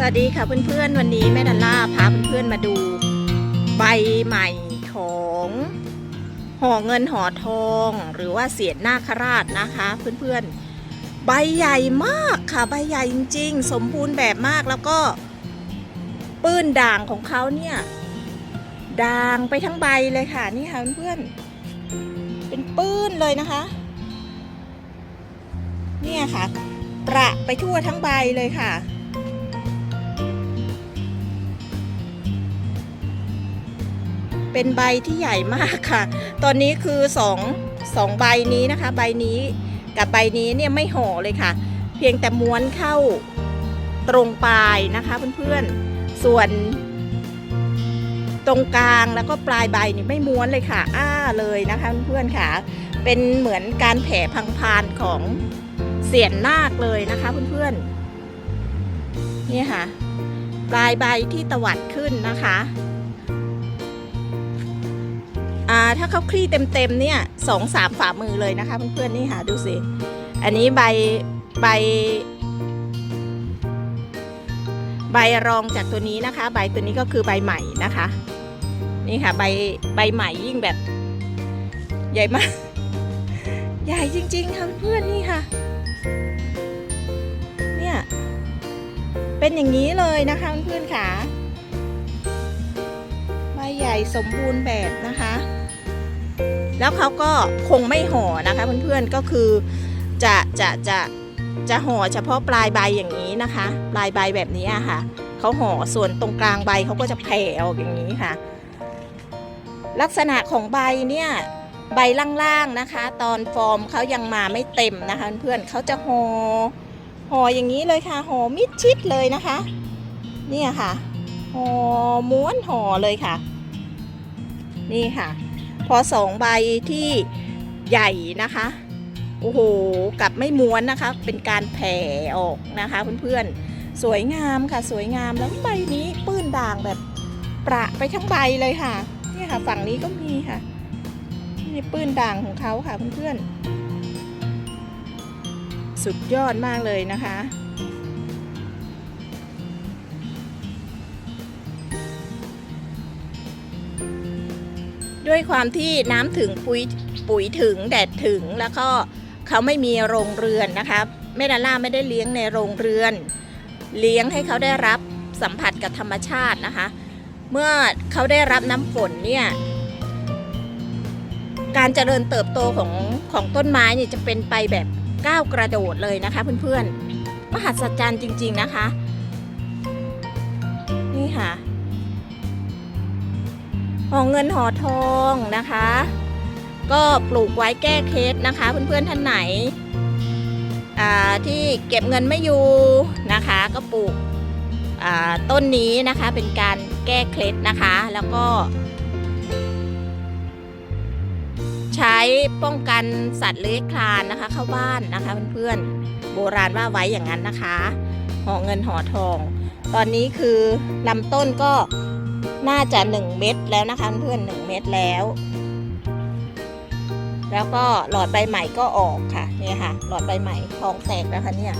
สวัสดีค่ะเพื่อนๆ วันนี้แม่ดันล่าพาเพื่อนๆมาดูใบใหม่ของห่อเงินห่อทอง หรือว่าเสียนนาคราชนะคะ เพื่อนๆ ใบใหญ่มากค่ะใบใหญ่จริงๆ สมบูรณ์แบบมากแล้วก็ ปื้นด่างของเขาเนี่ยด่างไปทั้งใบเลยค่ะนี่ค่ะเพื่อนๆเป็นปื้นเลยนะคะ เนี่ยค่ะ ประไปทั่วทั้งใบเลยค่ะ เป็นใบที่ใหญ่มากค่ะ ตอนนี้คือสองสองใบนี้นะคะ ใบนี้กับใบนี้เนี่ยไม่ห่อเลยค่ะ เพียงแต่ม้วนเข้าตรงปลายนะคะเพื่อนๆ ส่วนตรงกลางแล้วก็ปลายใบนี่ไม่ม้วนเลยค่ะ อ้าเลยนะคะเพื่อนๆค่ะ เป็นเหมือนการแผ่พังพานของเสียนนาคเลยนะคะเพื่อนๆนี่ค่ะ ปลายใบที่ตวัดขึ้นนะคะ ถ้าเขาคลี่เต็มๆเนี่ยสองสามฝ่ามือเลยนะคะเพื่อนๆนี่ค่ะดูสิ อันนี้ใบใบ ใบรองจากตัวนี้นะคะ ใบตัวนี้ก็คือใบใหม่นะคะ นี่ค่ะใบใบใหม่ยิ่งแบบ ใหญ่มาก ใหญ่จริง ๆค่ะเพื่อนๆนี่ค่ะ เนี่ยเป็นอย่างนี้เลยนะคะเพื่อนๆค่ะใบใหญ่สมบูรณ์แบบนะคะ แล้วเขาก็คงไม่ห่อนะคะเพื่อนๆก็คือจะจะจะจะห่อเฉพาะปลายใบอย่างนี้นะคะ ปลายใบแบบนี้อะค่ะเขาห่อส่วนตรงกลางใบเขาก็จะแผ่ออกอย่างนี้ค่ะ ลักษณะของใบเนี่ยใบล่างๆนะคะ ตอนฟอร์มเขายังมาไม่เต็มนะคะ เพื่อนเขาจะห่อห่ออย่างนี้เลยค่ะห่อมิดชิดเลยนะคะ เนี่ยค่ะห่อม้วนห่อเลยค่ะ นี่ค่ะ พอสองใบที่ใหญ่นะคะโอ้โหกับไม่ม้วนนะคะ เป็นการแผ่ออกนะคะเพื่อนๆสวยงามค่ะสวยงามแล้วใบนี้ปื้นด่างแบบประไปทั้งใบเลยค่ะนี่ค่ะฝั่งนี้ก็มีค่ะนี่ปื้นด่างของเขาค่ะเพื่อนๆสุดยอดมากเลยนะคะ ด้วยความที่น้ำถึงปุ๋ยปุ๋ยถึงแดดถึงแล้วก็เขาไม่มีโรงเรือนนะคะแม่ดาล่าไม่ได้เลี้ยงในโรงเรือน เลี้ยงให้เขาได้รับสัมผัสกับธรรมชาตินะคะ เมื่อเขาได้รับน้ำฝนเนี่ยการเจริญเติบโตของของต้นไม้เนี่ยจะเป็นไปแบบก้าวกระโดดเลยนะคะเพื่อนๆมหัศจรรย์จริง ๆนะคะ นี่ค่ะ หอเงินหอทองนะคะ ก็ปลูกไว้แก้เคล็ดนะคะ เพื่อนๆท่านไหนที่เก็บเงินไม่อยู่นะคะ ก็ปลูกต้นนี้นะคะเป็นการแก้เคล็ดนะคะ แล้วก็ ใช้ป้องกันสัตว์เลื้อยคลานนะคะ เข้าบ้านนะคะเพื่อนๆโบราณว่าไว้อย่างนั้นนะคะห่อเงินห่อทอง ตอนนี้คือลำต้นก็ น่าจะ 1 เม็ดแล้วนะคะเพื่อน1เม็ดแล้ว แล้วก็หลอดใบใหม่ก็ออกค่ะนี่ค่ะ หลอดใบใหม่ทองแตกแล้วค่ะเนี่ย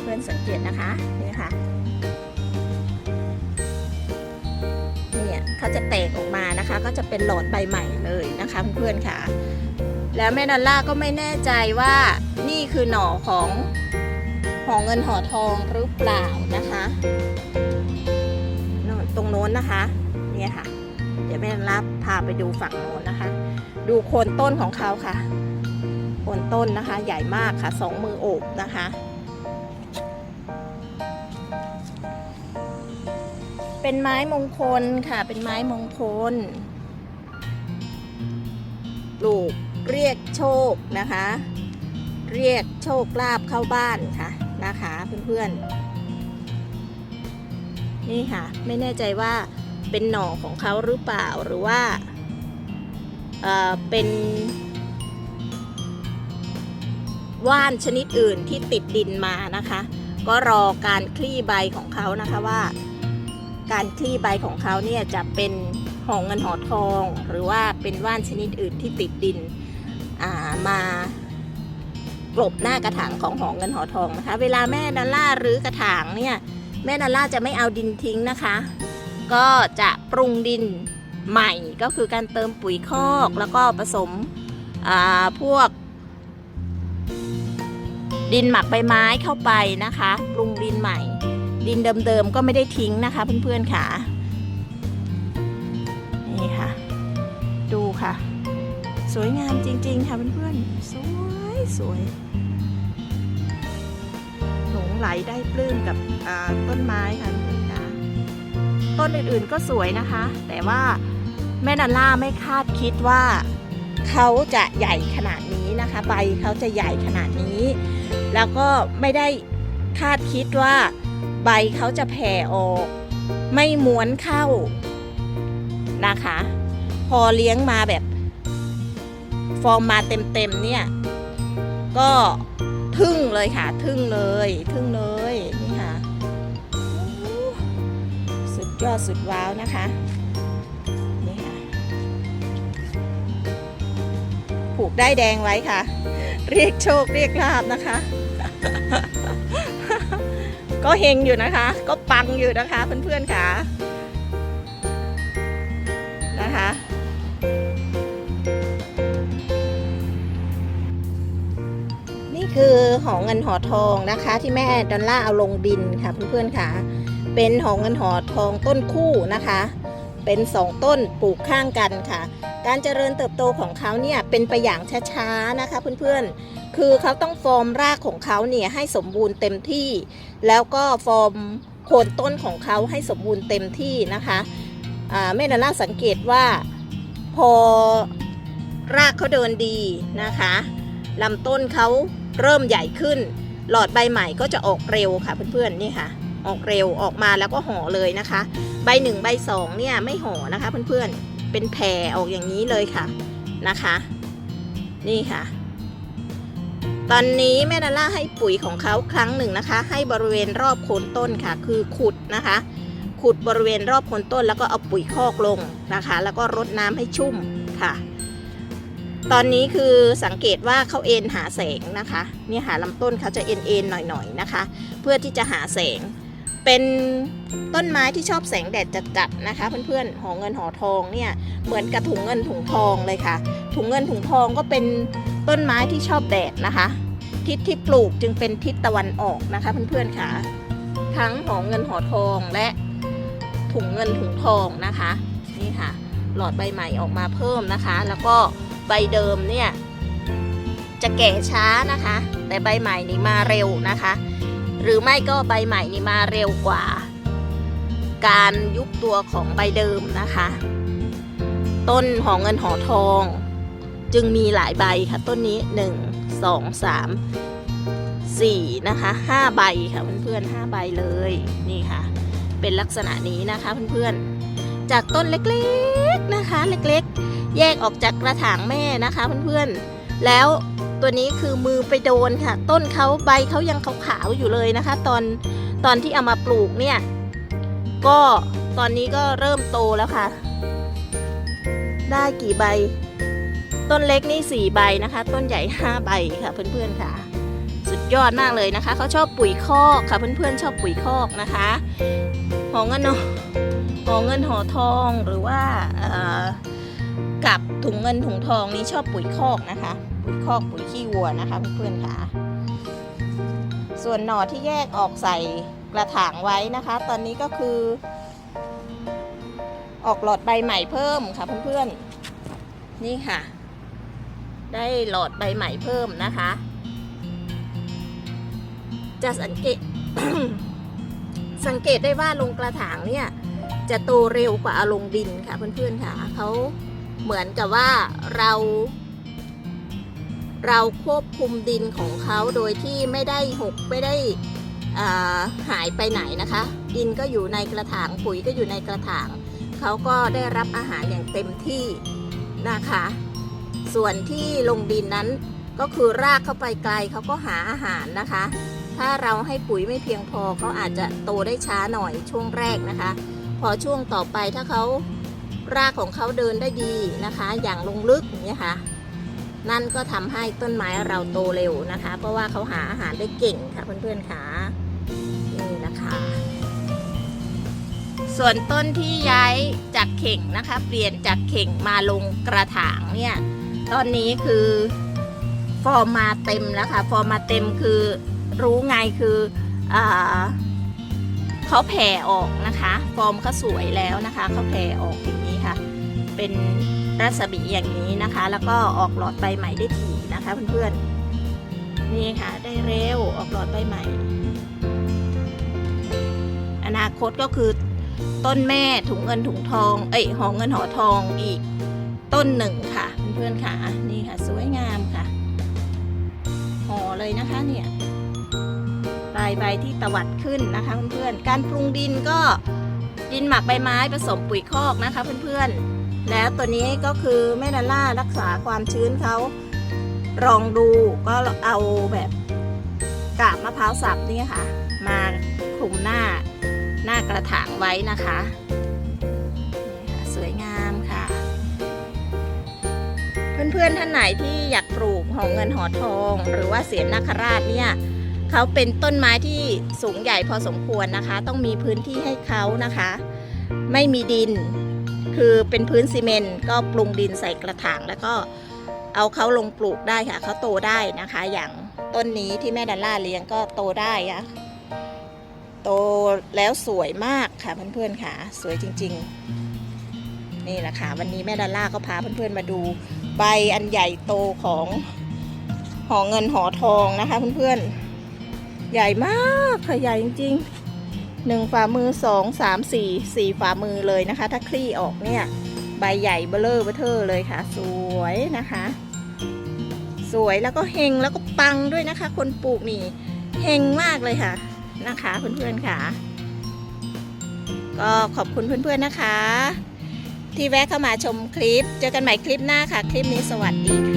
เพื่อนสังเกตนะคะนี่ค่ะเนี่ยเขาจะแตกออกมานะคะ ก็จะเป็นหลอดใบใหม่เลยนะคะเพื่อนๆค่ะ แล้วแม่นันล่าก็ไม่แน่ใจว่านี่คือหน่อของหอเงินหอทองหรือเปล่านะคะ ตรงโน้นนะคะ เนี่ยค่ะ เดี๋ยวแม่รับพาไปดูฝั่งโน้นนะคะ ดูโคนต้นของเขาค่ะ โคนต้นนะคะ ใหญ่มากค่ะสองมือโอบนะคะ เป็นไม้มงคลค่ะ เป็นไม้มงคลปลูกเรียกโชคนะคะ เรียกโชคลาภเข้าบ้านค่ะนะคะเพื่อนๆ นี่ค่ะ ไม่แน่ใจว่าเป็นหน่อของเขาหรือเปล่าหรือว่าเอ่อเป็นว่านชนิดอื่นที่ติดดินมานะคะ ก็รอการคลี่ใบของเขานะคะว่า การคลี่ใบของเขาเนี่ยจะเป็นหอเงินหอทอง หรือว่าเป็นว่านชนิดอื่นที่ติดดินามากลบหน้ากระถางของหอเงินหอทองนะคะ เวลาแม่ดอลล่ารื้อกระถางเนี่ย แม่ดอลล่าจะไม่เอาดินทิ้งนะคะ ก็จะปรุงดินใหม่ก็คือการเติมปุ๋ยคอกแล้วก็ผสมพวก ดินหมักใบไม้เข้าไปนะคะ ปรุงดินใหม่ ดินเดิมๆก็ไม่ได้ทิ้งนะคะเพื่อนๆค่ะนี่ค่ะ ดูค่ะ สวยงามจริงๆค่ะเพื่อนๆสวยสวย ไหลได้ปลื้มกับต้นไม้ค่ะเพื่อนค่ะต้นอื่นๆก็สวยนะคะ แต่ว่าแม่นันล่าไม่คาดคิดว่าเขาจะใหญ่ขนาดนี้นะคะใบเขาจะใหญ่ขนาดนี้ แล้วก็ไม่ได้คาดคิดว่า ใบเขาจะแผ่ออก ไม่ม้วนเข้านะคะ พอเลี้ยงมาแบบ ฟอร์มมาเต็มๆเนี่ย ก็ ทึ่งเลยค่ะ ทึ่งเลย ทึ่งเลยนี่ค่ะ สุดยอดสุดว้าวนะคะนี่ค่ะผูกได้แดงไว้ค่ะ เรียกโชคเรียกลาบนะคะ ก็เฮงอยู่นะคะ ก็ปังอยู่นะคะเพื่อนๆค่ะ คือหอเงินหอทองนะคะ ที่แม่ดอลล่าเอาลงดินค่ะเพื่อนๆค่ะ เป็นหอเงินหอทองต้นคู่นะคะ เป็นสองต้นปลูกข้างกันค่ะ การเจริญเติบโตของเขาเนี่ยเป็นไปอย่างช้าๆนะคะเพื่อนๆ คือเขาต้องฟอร์มรากของเขาเนี่ยให้สมบูรณ์เต็มที่ แล้วก็ฟอร์มโคนต้นของเขาให้สมบูรณ์เต็มที่นะคะแม่ดอลล่าสังเกตว่าพอรากเขาเดินดีนะคะลำต้นเขา เริ่มใหญ่ขึ้น หลอดใบใหม่ก็จะออกเร็วค่ะเพื่อนๆนี่ค่ะ ออกเร็วออกมาแล้วก็ห่อเลยนะคะ ใบหนึ่งใบสองเนี่ยไม่ห่อนะคะเพื่อนๆเป็นแผ่ออกอย่างนี้เลยค่ะนะคะ นี่ค่ะ ตอนนี้แม่ดาล่าให้ปุ๋ยของเขาครั้งหนึ่งนะคะ ให้บริเวณรอบโคนต้นค่ะ คือขุดนะคะ ขุดบริเวณรอบโคนต้นแล้วก็เอาปุ๋ยคอกลงนะคะ แล้วก็รดน้ำให้ชุ่มค่ะ ตอนนี้คือสังเกตว่าเขาเอ็นหาแสงนะคะเนี่ยหาลำต้นเขาจะเอ็นเอ็นหน่อยๆนะคะ เพื่อที่จะหาแสง เป็นต้นไม้ที่ชอบแสงแดดจัดๆนะคะเพื่อนๆหอเงินหอทองเนี่ยเหมือนกับถุงเงินถุงทองเลยค่ะ ถุงเงินถุงทองก็เป็นต้นไม้ที่ชอบแดดนะคะ ทิศที่ปลูกจึงเป็นทิศตะวันออกนะคะเพื่อนๆค่ะ ทั้งหอเงินหอทองและถุงเงินถุงทองนะคะนี่ค่ะ หลอดใบใหม่ออกมาเพิ่มนะคะ แล้วก็ ใบเดิมเนี่ยจะแก่ช้านะคะ แต่ใบใหม่นี่มาเร็วนะคะ หรือไม่ก็ใบใหม่นี่มาเร็วกว่า การยุบตัวของใบเดิมนะคะ ต้นหอเงินหอทอง จึงมีหลายใบค่ะ ต้นนี้ 1 2 3 4นะคะ5ใบค่ะเพื่อนๆ5ใบเลยนี่ค่ะ เป็นลักษณะนี้นะคะเพื่อนๆจากต้นเล็กๆนะคะ เล็กๆ แยกออกจากกระถางแม่นะคะเพื่อนๆ แล้วตัวนี้คือมือไปโดนค่ะ ต้นเขาใบเขายังขาวๆอยู่เลยนะคะ ตอนตอนที่เอามาปลูกเนี่ย ก็ตอนนี้ก็เริ่มโตแล้วค่ะ ได้กี่ใบ ต้นเล็กนี่สี่ใบนะคะ ต้นใหญ่ห้าใบค่ะเพื่อนๆค่ะ สุดยอดมากเลยนะคะ เขาชอบปุ๋ยคอกค่ะ เพื่อนๆชอบปุ๋ยคอกนะคะหอเงินหอเงินหอทองหรือว่าอ่อกับ ถุงเงินถุงทองนี้ชอบปุ๋ยคอกนะคะ ปุ๋ยคอกปุ๋ยขี้วัวนะคะเพื่อนๆค่ะ ส่วนหน่อที่แยกออกใส่กระถางไว้นะคะ ตอนนี้ก็คือ ออกหลอดใบใหม่เพิ่มค่ะเพื่อนๆ นี่ค่ะ ได้หลอดใบใหม่เพิ่มนะคะ จะสังเกตสังเกตได้ว่าลงกระถางเนี่ยจะโตเร็วกว่าเอาลงดินค่ะเพื่อนๆค่ะเขา เหมือนกับว่าเรา เราควบคุมดินของเขาโดยที่ไม่ได้หกไม่ได้หายไปไหนนะคะ ดินก็อยู่ในกระถางปุ๋ยก็อยู่ในกระถางเขาก็ได้รับอาหารอย่างเต็มที่นะคะ ส่วนที่ลงดินนั้นก็คือรากเข้าไปไกลเขาก็หาอาหารนะคะ ถ้าเราให้ปุ๋ยไม่เพียงพอเขาอาจจะโตได้ช้าหน่อยช่วงแรกนะคะ พอช่วงต่อไปถ้าเขา รากของเขาเดินได้ดีนะคะ อย่างลงลึกอย่างนี้ยค่ะ นั่นก็ทำให้ต้นไม้เราโตเร็วนะคะ เพราะว่าเขาหาอาหารได้เก่งค่ะเพื่อนๆค่ะนี่นะคะ ส่วนต้นที่ย้ายจากเข่งนะคะ เปลี่ยนจากเข่งมาลงกระถางเนี่ยตอนนี้คือฟอร์มมาเต็มแล้วค่ะ ฟอร์มมาเต็มคือรู้ไงคืออเขาแผ่ออกนะคะ ฟอร์มเขาสวยแล้วนะคะเขาแผ่ออกอย่างนี้ เป็นรัศมีอย่างนี้นะคะ แล้วก็ออกหลอดใบใหม่ได้ถี่นะคะเพื่อนๆนี่ค่ะได้เร็วออกหลอดใบใหม่ อนาคตก็คือต้นแม่ถุงเงินถุงทอง เอ้ยหอเงินหอทองอีกต้นหนึ่งค่ะเพื่อนๆค่ะนี่ค่ะสวยงามค่ะห่อเลยนะคะเนี่ยปลายใบที่ตวัดขึ้นนะคะเพื่อนๆการปรุงดินก็ดินหมักใบไม้ผสมปุ๋ยคอกนะคะเพื่อนๆ แล้วตัวนี้ก็คือแม่ดาล่ารักษาความชื้นเขาลองดูก็เอาแบบกาบมะพร้าวสับนี่ค่ะ มาคลุมหน้าหน้ากระถางไว้นะคะนี่ค่ะสวยงามค่ะ เพื่อนๆท่านไหนที่อยากปลูกหอเงินหอทอง หรือว่าเสียนนาคราชเนี่ยเขาเป็นต้นไม้ที่สูงใหญ่พอสมควรนะคะ ต้องมีพื้นที่ให้เขานะคะ ไม่มีดิน คือเป็นพื้นซีเมนต์ก็ปรุงดินใส่กระถางแล้วก็เอาเขาลงปลูกได้ค่ะเขาโตได้นะคะ อย่างต้นนี้ที่แม่ดัลล่าเลี้ยงก็โตได้อะโตแล้วสวยมากค่ะเพื่อนๆค่ะ สวยจริง ๆ นี่แหละค่ะ วันนี้แม่ดาล่าก็พาเพื่อนๆมาดูใบอันใหญ่โตของหอเงินหอทองนะคะ เพื่อนๆใหญ่มากค่ะใหญ่จริง ๆ หนึ่งฝ่ามือสองสามสี่สี่ฝ่ามือเลยนะคะ ถ้าคลี่ออกเนี่ย ใบใหญ่เบลอเบอเทอร์เลยค่ะ สวยนะคะ สวยแล้วก็เฮงแล้วก็ปังด้วยนะคะ คนปลูกนี่เฮงมากเลยค่ะนะคะเพื่อนๆค่ะ ก็ขอบคุณเพื่อนๆนะคะ ที่แวะเข้ามาชมคลิป เจอกันใหม่คลิปหน้าค่ะ คลิปนี้สวัสดีค่ะ